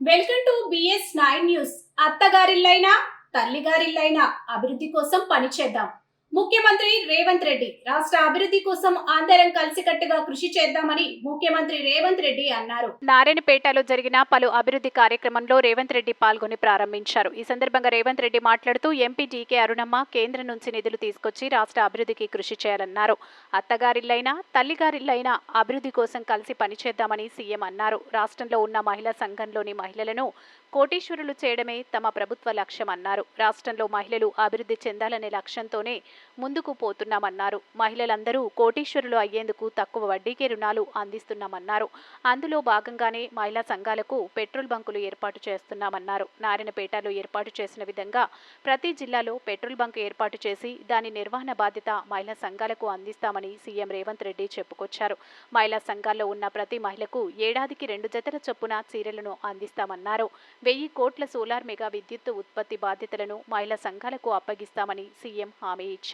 Welcome to BS nine news. అత్తగారిల్లైనా తల్లిగారిల్లైనా అభివృద్ధి కోసం పనిచేద్దాం. ముఖ్యమంత్రి రేవంత్ రెడ్డి రాష్ట్ర అభివృద్ధి కోసం అందరం కలిసికట్టుగా కృషి చేద్దామని ముఖ్యమంత్రి రేవంత్ రెడ్డి అన్నారు. నారాయణపేటలో జరిగిన పలు అభివృద్ధి కార్యక్రమంలో రేవంత్ రెడ్డి పాల్గొని ప్రారంభించారు. ఈ సందర్భంగా రేవంత్ రెడ్డి మాట్లాడుతూ ఎంపీ జీకే అరుణమ్మ కేంద్రం నుంచి నిధులు తీసుకొచ్చి రాష్ట్ర అభివృద్ధికి కృషి చేయాలన్నారు. అత్తగారిల్లైనా తల్లిగారిల్లైనా అభివృద్ధి కోసం కలిసి పనిచేద్దామని సీఎం అన్నారు. రాష్ట్రంలో ఉన్న మహిళా సంఘంలోని మహిళలను కోటీశ్వరులు చేయడమే తమ ప్రభుత్వ లక్ష్యం అన్నారు. రాష్ట్రంలో మహిళలు అభివృద్ధి చెందాలనే లక్ష్యంతోనే ముందుకు పోతున్నామన్నారు. మహిళలందరూ కోటీశ్వరులు అయ్యేందుకు తక్కువ వడ్డీకి రుణాలు అందిస్తున్నామన్నారు. అందులో భాగంగానే మహిళా సంఘాలకు పెట్రోల్ బంకులు ఏర్పాటు చేస్తున్నామన్నారు. నారాయణపేటలో ఏర్పాటు చేసిన విధంగా ప్రతి జిల్లాలో పెట్రోల్ బంక్ ఏర్పాటు చేసి దాని నిర్వహణ బాధ్యత మహిళా సంఘాలకు అందిస్తామని సీఎం రేవంత్ రెడ్డి చెప్పుకొచ్చారు. మహిళా సంఘాల్లో ఉన్న ప్రతి మహిళకు ఏడాదికి రెండు జతల చొప్పున చీరలను అందిస్తామన్నారు. వెయ్యి కోట్ల సోలార్ మెగా విద్యుత్ ఉత్పత్తి బాధ్యతలను మహిళా సంఘాలకు అప్పగిస్తామని సీఎం హామీ ఇచ్చారు.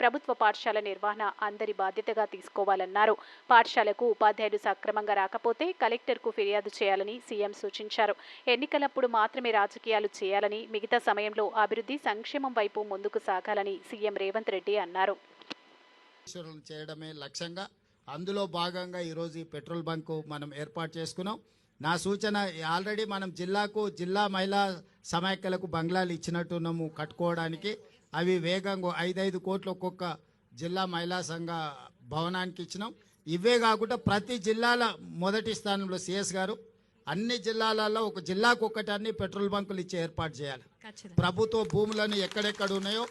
ప్రభుత్వ పాఠశాల నిర్వహణ అందరి బాధ్యతగా తీసుకోవాలన్నారు. పాఠశాలకు ఉపాధ్యాయులు సక్రమంగా రాకపోతే కలెక్టర్కు ఫిర్యాదు చేయాలని సీఎం సూచించారు. ఎన్నికలప్పుడు మాత్రమే రాజకీయాలు చేయాలని మిగతా సమయంలో అభివృద్ధి సంక్షేమం వైపు ముందుకు సాగాలని సీఎం రేవంత్ రెడ్డి అన్నారు. చేయడమే లక్ష్యంగా అందులో భాగంగా ఈరోజు ఈ పెట్రోల్ బంకు మనం ఏర్పాటు చేసుకున్నాం. నా సూచన ఆల్రెడీ మనం జిల్లాకు జిల్లా మహిళా సమాఖ్యలకు బంగ్లాలు ఇచ్చినట్టున్నాము కట్టుకోవడానికి. అవి వేగంగా ఐదైదు కోట్లు ఒక్కొక్క జిల్లా మహిళా సంఘ భవనానికి ఇచ్చినాం. ఇవే కాకుండా ప్రతి జిల్లాల మొదటి స్థానంలో సిఎస్ గారు అన్ని జిల్లాలలో ఒక జిల్లాకు ఒక్కటాన్ని పెట్రోల్ బంకులు ఇచ్చి ఏర్పాటు చేయాలి. ప్రభుత్వ భూములను ఎక్కడెక్కడ ఉన్నాయో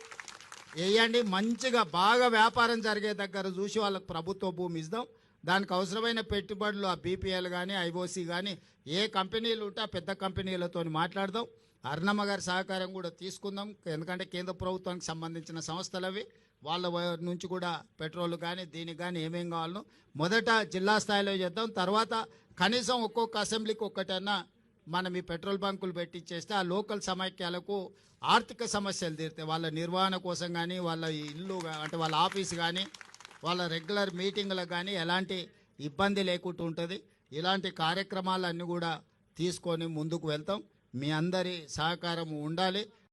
వేయండి. మంచిగా బాగా వ్యాపారం జరిగే దగ్గర చూసి వాళ్ళకి ప్రభుత్వ భూమి ఇద్దాం దానికి అవసరమైన పెట్టుబడులు ఆ బీపీఎల్ కానీ ఐఓసి కానీ ఏ కంపెనీలు ఉంటే ఆ పెద్ద కంపెనీలతో మాట్లాడదాం. అర్ణమ్మ గారి సహకారం కూడా తీసుకుందాం. ఎందుకంటే కేంద్ర ప్రభుత్వానికి సంబంధించిన సంస్థలు అవి. వాళ్ళ నుంచి కూడా పెట్రోల్ కానీ దీనికి కానీ ఏమేం కావాలనో మొదట జిల్లా స్థాయిలో చేద్దాం. తర్వాత కనీసం ఒక్కొక్క అసెంబ్లీకి ఒక్కటన్నా మనం ఈ పెట్రోల్ బంకులు పెట్టించేస్తే ఆ లోకల్ సమైక్యాలకు ఆర్థిక సమస్యలు తీరుతాయి వాళ్ళ నిర్వహణ కోసం కానీ వాళ్ళ ఇల్లు అంటే వాళ్ళ ఆఫీస్ కానీ వాళ్ళ రెగ్యులర్ మీటింగ్లకు కానీ ఎలాంటి ఇబ్బంది లేకుండా ఉంటుంది. ఇలాంటి కార్యక్రమాలన్నీ కూడా తీసుకొని ముందుకు వెళ్తాం. మీ అందరి సహకారం ఉండాలి.